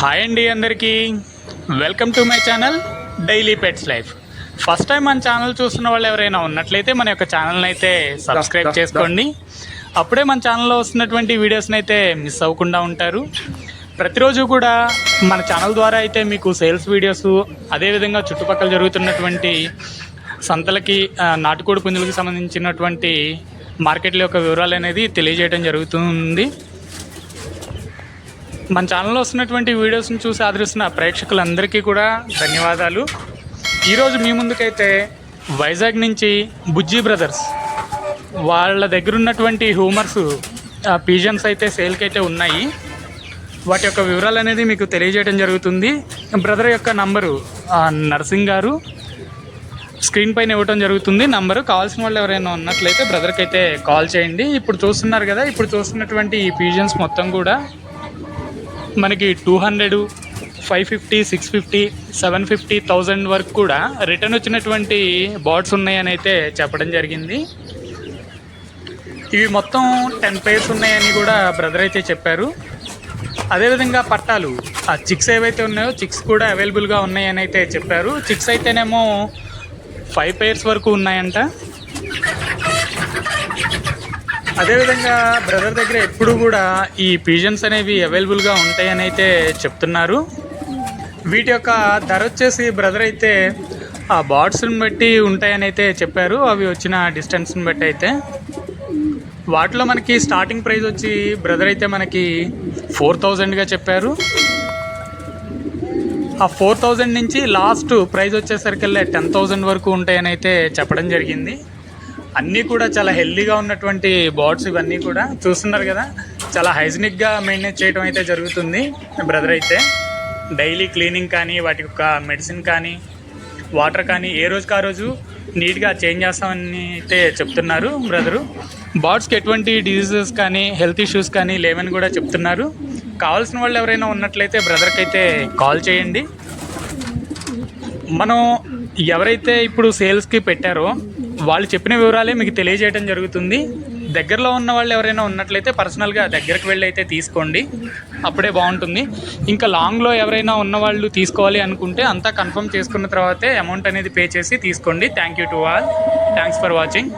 Hi అండి అందరికీ. Welcome to my channel daily pets life first time మన channel చూస్తున్న వాళ్ళు ఎవరైనా ఉన్నట్లయితే మన యొక్క ఛానల్ని అయితే సబ్స్క్రైబ్ చేసుకోండి. అప్పుడే మన ఛానల్లో వస్తున్నటువంటి వీడియోస్ని అయితే మిస్ అవ్వకుండా ఉంటారు. ప్రతిరోజు కూడా మన ఛానల్ ద్వారా అయితే మీకు సేల్స్ వీడియోస్ అదేవిధంగా చుట్టుపక్కల జరుగుతున్నటువంటి సంతలకి నాటుకోడి పుంజులకు సంబంధించినటువంటి మార్కెట్ల యొక్క వివరాలు అనేది తెలియజేయడం జరుగుతుంది. మన ఛానల్లో వస్తున్నటువంటి వీడియోస్ని చూసి ఆదరిస్తున్న ప్రేక్షకులందరికీ కూడా ధన్యవాదాలు. ఈరోజు మీ ముందుకైతే వైజాగ్ నుంచి బుజ్జి బ్రదర్స్ వాళ్ళ దగ్గర ఉన్నటువంటి హ్యూమర్స్ పీజన్స్ అయితే సేల్కి అయితే ఉన్నాయి. వాటి యొక్క వివరాలు అనేది మీకు తెలియజేయడం జరుగుతుంది. బ్రదర్ యొక్క నంబరు నర్సింగ్ గారు స్క్రీన్ పైన ఇవ్వడం జరుగుతుంది. నంబరు కావాల్సిన వాళ్ళు ఎవరైనా ఉన్నట్లయితే బ్రదర్కి అయితే కాల్ చేయండి. ఇప్పుడు చూస్తున్నారు కదా ఇప్పుడు చూస్తున్నటువంటి ఈ పీజన్స్ మొత్తం కూడా మనకి two hundred five fifty six fifty seven fifty thousand వరకు కూడా రిటర్న్ వచ్చినటువంటి బాట్స్ ఉన్నాయని అయితే చెప్పడం జరిగింది. ఇవి మొత్తం టెన్ పేర్స్ ఉన్నాయని కూడా బ్రదర్ అయితే చెప్పారు. అదేవిధంగా పట్టాలు ఆ చిక్స్ ఏవైతే ఉన్నాయో చిక్స్ కూడా అవైలబుల్గా ఉన్నాయని అయితే చెప్పారు. చిక్స్ అయితేనేమో ఫైవ్ పేర్స్ వరకు ఉన్నాయంట. అదేవిధంగా బ్రదర్ దగ్గర ఎప్పుడు కూడా ఈ పిజన్స్ అనేవి అవైలబుల్గా ఉంటాయని అయితే చెప్తున్నారు. వీటి యొక్క ధర వచ్చేసి బ్రదర్ అయితే ఆ బాట్స్ని బట్టి ఉంటాయని అయితే చెప్పారు. అవి వచ్చిన డిస్టెన్స్ని బట్టి అయితే. వాటిలో మనకి స్టార్టింగ్ ప్రైస్ వచ్చి బ్రదర్ అయితే మనకి ఫోర్ థౌజండ్గా చెప్పారు. ఆ ఫోర్ థౌజండ్ నుంచి లాస్ట్ ప్రైస్ వచ్చేసరికల్లా టెన్ థౌజండ్ వరకు ఉంటాయని అయితే చెప్పడం జరిగింది. అన్నీ కూడా చాలా హెల్దీగా ఉన్నటువంటి బాట్స్ ఇవన్నీ కూడా చూస్తున్నారు కదా. చాలా హైజీనిక్గా మెయింటైన్ చేయడం అయితే జరుగుతుంది బ్రదర్ అయితే. డైలీ క్లీనింగ్ కానీ వాటి యొక్క మెడిసిన్ కానీ వాటర్ కానీ ఏ రోజుకి ఆ రోజు నీట్గా చేంజ్ చేస్తామని అయితే చెప్తున్నారు బ్రదరు. బాట్స్కి ఎటువంటి డిజీజెస్ కానీ హెల్త్ ఇష్యూస్ కానీ లేవని కూడా చెప్తున్నారు. కావాల్సిన వాళ్ళు ఎవరైనా ఉన్నట్లయితే బ్రదర్కి అయితే కాల్ చేయండి. మనం ఎవరైతే ఇప్పుడు సేల్స్కి పెట్టారో వాళ్ళు చెప్పిన వివరాలే మీకు తెలియజేయడం జరుగుతుంది. దగ్గరలో ఉన్న వాళ్ళు ఎవరైనా ఉన్నట్లయితే పర్సనల్గా దగ్గరికి వెళ్ళి అయితే తీసుకోండి. అప్పుడే బాగుంటుంది. ఇంకా లాంగ్లో ఎవరైనా ఉన్న వాళ్ళు తీసుకోవాలి అనుకుంటే అంతా కన్ఫర్మ్ చేసుకున్న తర్వాతే అమౌంట్ అనేది పే చేసి తీసుకోండి. Thank you to all thanks for watching